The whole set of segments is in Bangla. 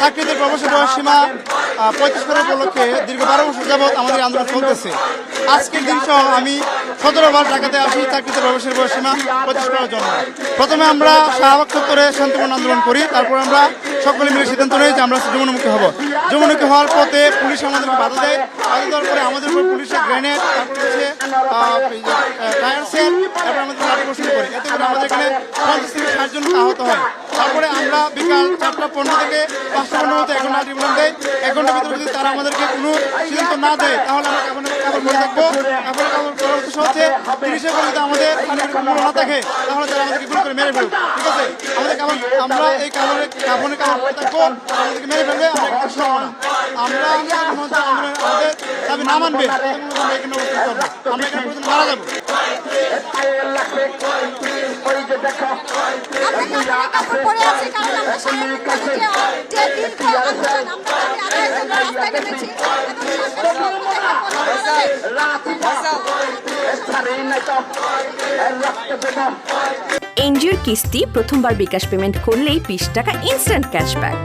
চাকরিতে প্রবেশের সীমা পঁয়ত্রিশ করার উপলক্ষে দীর্ঘ বারো বছর যাবৎ আমাদের আন্দোলন চলতেছে। আজকের দিন সহ আমি সতেরো বার ঢাকাতে আসি, চাকরিতে প্রবেশের বয়সীমা পঁয়ত্রিশ করার জন্য প্রথমে আমরা শাহবাগ চত্বরে শান্তিপূর্ণ আন্দোলন করি, তারপর আমরা সকলে মিলে সিদ্ধান্ত নেই যে আমরা যমুনামুখী হব। যমুনামুখী হওয়ার পথে পুলিশ আমাদেরকে বাধা দেয়। বাধা দেওয়ার পরে আমাদের উপর পুলিশের গ্রেনেড টায়ার সেল তারপর আমাদের করে। এতে করে আমাদের এখানে পঞ্চাশ থেকে ষাট জন আহত হয়। তারপরে আমরা বিকাল চারটা পনেরো থেকে পাঁচটা পনেরো মতো এক ঘণ্টা ট্রিবুনাল দেয় এক ঘণ্টার ভিতরে যদি তারা আমাদেরকে কোনো সিদ্ধান্ত না দেয়, তাহলে আমরা কাপড় কাপড় পরে থাকব কাপড় কাপড় করার হচ্ছে যদি আমাদের কোনো না থাকে, তাহলে তারা আমাদেরকে গুলি করে মেরে ফেলবে। ঠিক আছে? আমাদের কাপড় আমরা এই কাপড়ের কাপড়ের কাপড় থাকব আমাদেরকে মেরে ফেলবে, আমরা আমরা আমাদের দাবি না মানবে আমরা এখানে মারা যাব। এনজিওর কিস্তি প্রথমবার বিকাশ পেমেন্ট করলেই বিশ টাকা ইনস্ট্যান্ট ক্যাশব্যাক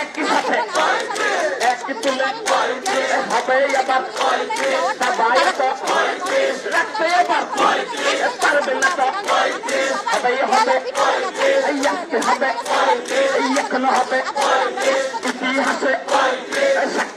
একই সাথে একই তুলে হবে আবার সবাই তো রাখতে এবার পারবে না তো হবে হবে হবে এখনও হবে